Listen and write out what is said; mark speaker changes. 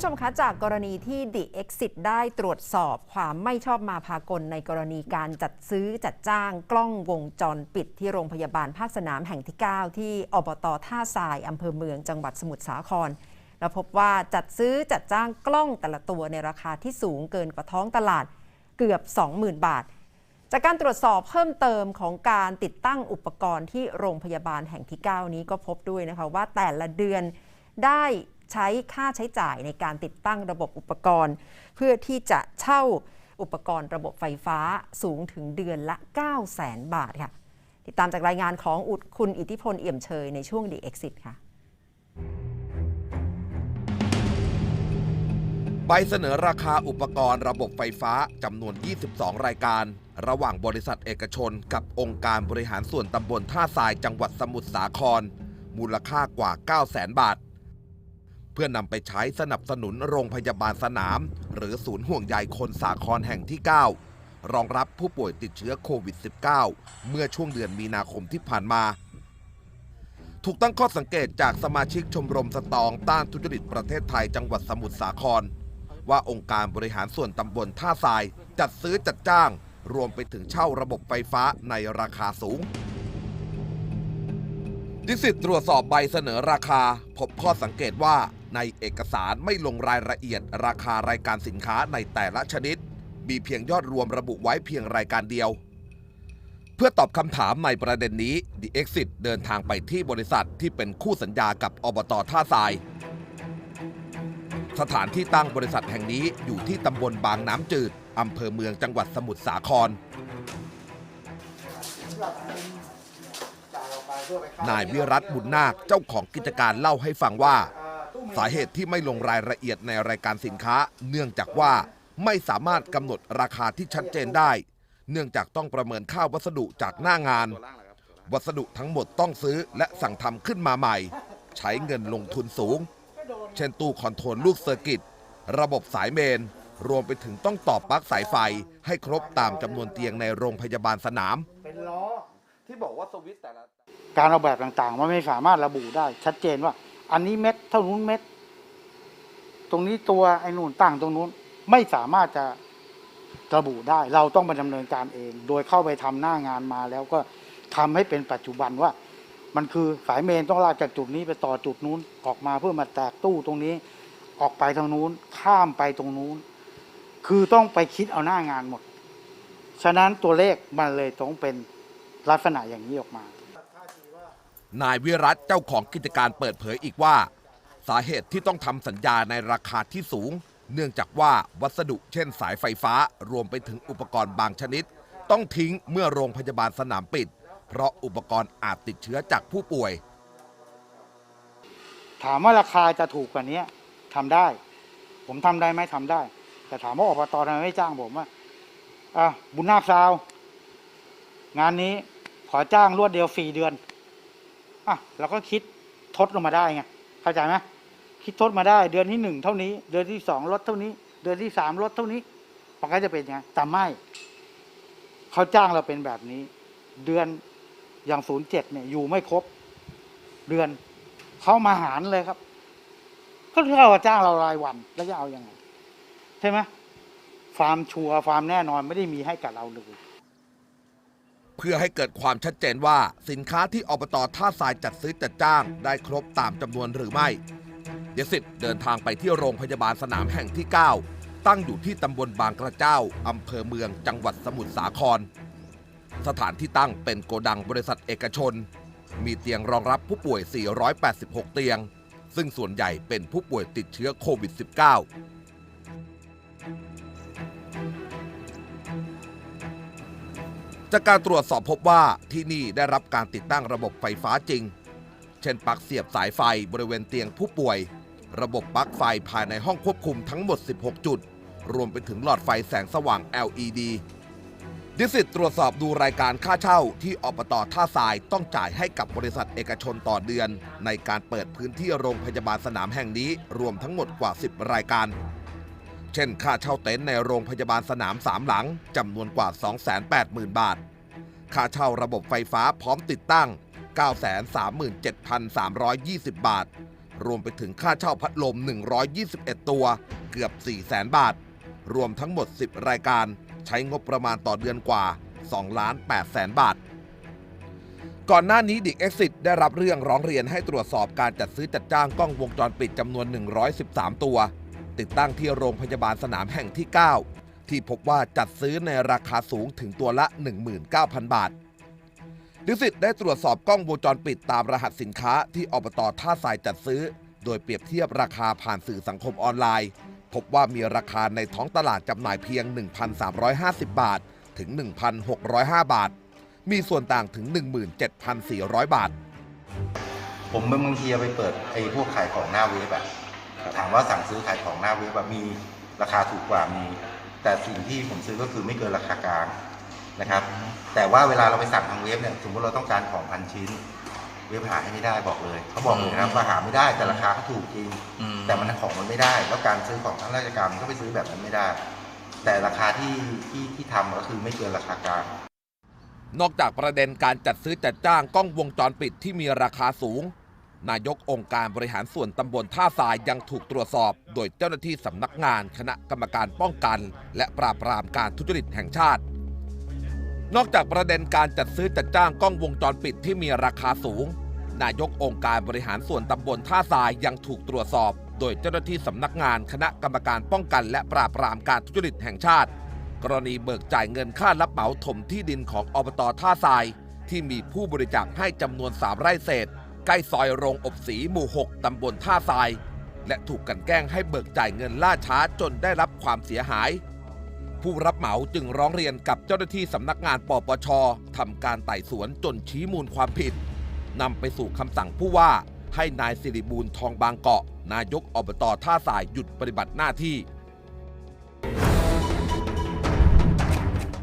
Speaker 1: ผู้ชมคะจากกรณีที่ The Exit ได้ตรวจสอบความไม่ชอบมาพากลในกรณีการจัดซื้อจัดจ้างกล้องวงจรปิดที่โรงพยาบาลภาคสนามแห่งที่ 9 ที่อบตท่าทรายอำเภอเมืองจังหวัดสมุทรสาครแล้วพบว่าจัดซื้อจัดจ้างกล้องแต่ละตัวในราคาที่สูงเกินกว่าท้องตลาดเกือบ 20,000 บาท จากการตรวจสอบเพิ่มเติมของการติดตั้งอุปกรณ์ที่โรงพยาบาลแห่งที่ 9 นี้ก็พบด้วยนะคะว่าแต่ละเดือนได้ ใช้ค่าใช้จ่ายในการติดตั้งระบบอุปกรณ์ เพื่อที่จะเช่าอุปกรณ์ระบบไฟฟ้าสูงถึงเดือนละ 9 0 0 0 0 0บาทค่ะ ติดตามจากรายงานของอุดคุณอิทธิพลเอี่ยมเชยในช่วง The Exit ค่ะ
Speaker 2: ใบเสนอราคาอุปกรณ์ระบบไฟฟ้าจำนวน 22 รายการ ระหว่างบริษัทเอกชน กับองค์การบริหารส่วนตำบลท่าทรายจังหวัดสมุทรสาคร มูลค่ากว่า 9 0 0 0 0 0บาท พื่อนำไปใช้สนับสนุนโรงพยาบาลสนาม หรือศูนย์ห่วงใยคนสาครแห่งที่ 9 รองรับผู้ป่วยติดเชื้อโควิด -19 เมื่อช่วงเดือนมีนาคมที่ผ่านมา ถูกตั้งข้อสังเกตจากสมาชิกชมรมสตองต้านทุจริตประเทศไทยจังหวัดสมุทรสาคร ว่าองค์การบริหารส่วนตำบลท่าทราย จัดซื้อจัดจ้าง รวมไปถึงเช่าระบบไฟฟ้าในราคาสูงดิสิตตรวจสอบใบเสนอราคา พบข้อสังเกตว่า ในเอกสารไม่ลงรายละเอียดราคารายการสินค้าในแต่ละชนิด มีเพียงยอดรวมระบุไว้เพียงรายการเดียว เพื่อตอบคำถามในประเด็นนี้ The Exit เดินทางไปที่บริษัทที่เป็นคู่สัญญากับอบตท่าทราย สถานที่ตั้งบริษัทแห่งนี้อยู่ที่ตำบลบางน้ำจืดอำเภอเมืองจังหวัดสมุทรสาคร นายวิรัตบุญนาคเจ้าของกิจการเล่าให้ฟังว่า สาเหตุที่ไม่ลงรายละเอียดในรายการสินค้า เนื่องจากว่าไม่สามารถกำหนดราคาที่ชัดเจนได้ เนื่องจากต้องประเมินค่าวัสดุจากหน้างาน วัสดุทั้งหมดต้องซื้อและสั่งทำขึ้นมาใหม่ ใช้เงินลงทุนสูง เช่นตู้คอนโทรลลูกเซอร์กิต ระบบสายเมน รวมไปถึงต้องต่อปลั๊กสายไฟ ให้ครบตามจำนวนเตียงในโรงพยาบาลสนาม
Speaker 3: เป็นล้อ
Speaker 4: ที่บอกว่าสวิตช์แต่ละ
Speaker 3: การออกแบบต่างๆมันไม่สามารถระบุได้ชัดเจนว่า อันนี้เม็ดเท่านู้นเม็ด ตรงนี้ตัวไอ้นู่นตั้งตรงนู้น ไม่สามารถจะระบุได้ เราต้องมาดำเนินการเอง โดยเข้าไปทำหน้างานมาแล้วก็ทำให้เป็นปัจจุบันว่า มันคือสายเมนต้องลากจากจุดนี้ไปต่อจุดนู้นออกมาเพื่อมาแตกตู้ตรงนี้ ออกไปทางนู้น ข้ามไปตรงนู้น คือต้องไปคิดเอาหน้างานหมด ฉะนั้นตัวเลขมันเลยต้องเป็นลักษณะอย่างนี้ออกมา
Speaker 2: นายวิรัตเจ้าของกิจการเปิดเผยอีกว่า สาเหตุที่ต้องทำสัญญาในราคาที่สูง เนื่องจากว่าวัสดุเช่นสายไฟฟ้ารวมไปถึงอุปกรณ์บางชนิด ต้องทิ้งเมื่อโรงพยาบาลสนามปิด เพราะอุปกรณ์อาจติดเชื้อจากผู้ป่วย
Speaker 3: ถามว่าราคาจะถูกกว่านี้ทำได้ ผมทำได้ไหมทำได้ แต่ถามว่าอบตทำไมไม่จ้างผมว่าบุญนาคซาว งานนี้ขอจ้างรวดเดียวฟรีเดือน อะเราก็คิดทดลงมาได้ไงเข้าใจไหมคิดทดมาได้เดือนที่หนึ่งเท่านี้ เดือนที่สองลดเท่านี้ เดือนที่สามลดเท่านี้มันก็จะเป็นไงแต่ไม่เขาจ้างเราเป็นแบบนี้ เดือนอย่างศูนย์เจ็ดเนี่ยอยู่ไม่ครบ เดือนเขามาหารเลยครับก็เท่ากับจ้างเรารายวันแล้วจะเอาอยัางไงใช่ไหมฟาร์มชัวร์ฟาร์มแน่นอนไม่ได้มีให้กับเราเลย
Speaker 2: เพื่อให้เกิดความชัดเจนว่าสินค้าที่อบตท่าทรายจัดซื้อจัดจ้างได้ครบตามจำนวนหรือไม่เดสิทธิ์เดินทางไปที่โรงพยาบาลสนามแห่งที่ 9 ตั้งอยู่ที่ตำบลบางกระเจ้าอำเภอเมืองจังหวัดสมุทรสาคร สถานที่ตั้งเป็นโกดังบริษัทเอกชน มีเตียงรองรับผู้ป่วย 486 เตียง ซึ่งส่วนใหญ่เป็นผู้ป่วยติดเชื้อโควิด -19 จากการตรวจสอบพบว่าที่นี่ได้รับการติดตั้งระบบไฟฟ้าจริง เช่นปลั๊กเสียบสายไฟบริเวณเตียงผู้ป่วย ระบบปลั๊กไฟภายในห้องควบคุมทั้งหมด 16 จุด รวมไปถึงหลอดไฟแสงสว่าง LED ดิสิตตรวจสอบดูรายการค่าเช่าที่อบตท่าทรายต้องจ่ายให้กับบริษัทเอกชนต่อเดือน ในการเปิดพื้นที่โรงพยาบาลสนามแห่งนี้รวมทั้งหมดกว่า 10 รายการ เช่นค่าเช่าเต็นท์ในโรงพยาบาลสนาม3หลังจำนวนกว่า 280,000 บาท ค่าเช่าระบบไฟฟ้าพร้อมติดตั้ง 937,320 บาท รวมไปถึงค่าเช่าพัดลม 121 ตัว เกือบ 4 0 0แสนบาท รวมทั้งหมด 10 รายการ ใช้งบประมาณต่อเดือนกว่า2ล้าน8แสนบาท ก่อนหน้านี้ดิกเอ็กซิได้รับเรื่องร้องเรียนให้ตรวจสอบการจัดซื้อจัดจ้างกล้องวงจรปิดจำนวน 113 ตัว ติดตั้งที่โรงพยาบาลสนามแห่งที่ 9 ที่พบว่าจัดซื้อในราคาสูงถึงตัวละ 19,000 บาทดิสิตได้ตรวจสอบกล้องวงจรปิดตามรหัสสินค้าที่อบตท่าทรายจัดซื้อ โดยเปรียบเทียบราคาผ่านสื่อสังคมออนไลน์ พบว่ามีราคาในท้องตลาดจำหน่ายเพียง 1,350 บาท ถึง 1,605 บาท มีส่วนต่างถึง 17,400 บาท
Speaker 5: ผมบางทีไปเปิดไอ้พวกขายของหน้าเว็บอะ ถามว่าสั่งซื้อขายของหน้าเว็บอะมีราคาถูกกว่ามี แต่สิ่งที่ผมซื้อก็คือไม่เกินราคากลางนะครับ แต่ว่าเวลาเราไปสั่งทางเว็บเนี่ยสมมติเราต้องการของพันชิ้น เว็บหาให้ไม่ได้บอกเลยเขาบอกเลยนะครับว่าหาไม่ได้แต่ราคาเขาถูกจริง แต่มันของมันไม่ได้ แล้วการซื้อของทางราชการมันก็ไปซื้อแบบนั้นไม่ได้ แต่ราคาที่ที่ที่ทำก็คือไม่เกินราคากลาง
Speaker 2: นอกจากประเด็นการจัดซื้อจัดจ้างกล้องวงจรปิดที่มีราคาสูง นายกองค์การบริหารส่วนตำบลท่าทรายยังถูกตรวจสอบ โดยเจ้าหน้าที่สำนักงานคณะกรรมการป้องกัน และปราบปรามการทุจริตแห่งชาติ นอกจากประเด็นการจัดซื้อจัดจ้างกล้องวงจรปิดที่มีราคาสูง นายกองค์การบริหารส่วนตำบลท่าทรายยังถูกตรวจสอบ โดยเจ้าหน้าที่สำนักงานคณะกรรมการป้องกัน และปราบปรามการทุจริตแห่งชาติ กรณีเบิกจ่ายเงินค่ารับเหมาถมที่ดินของอบตท่าทราย ที่มีผู้บริจาคให้จำนวน3ไร่เศษ ใกล้ซอยโรงอบสีหมู่ 6 ตำบลท่าทราย และถูกกันแกล้งให้เบิกจ่ายเงินล่าช้าจนได้รับความเสียหาย ผู้รับเหมาจึงร้องเรียนกับเจ้าหน้าที่สำนักงานปปชทำการไต่สวนจนชี้มูลความผิดนำไปสู่คำสั่งผู้ว่าให้นายสิริบูลทองบางเกาะ นายกอบตท่าทรายหยุดปฏิบัติหน้าที่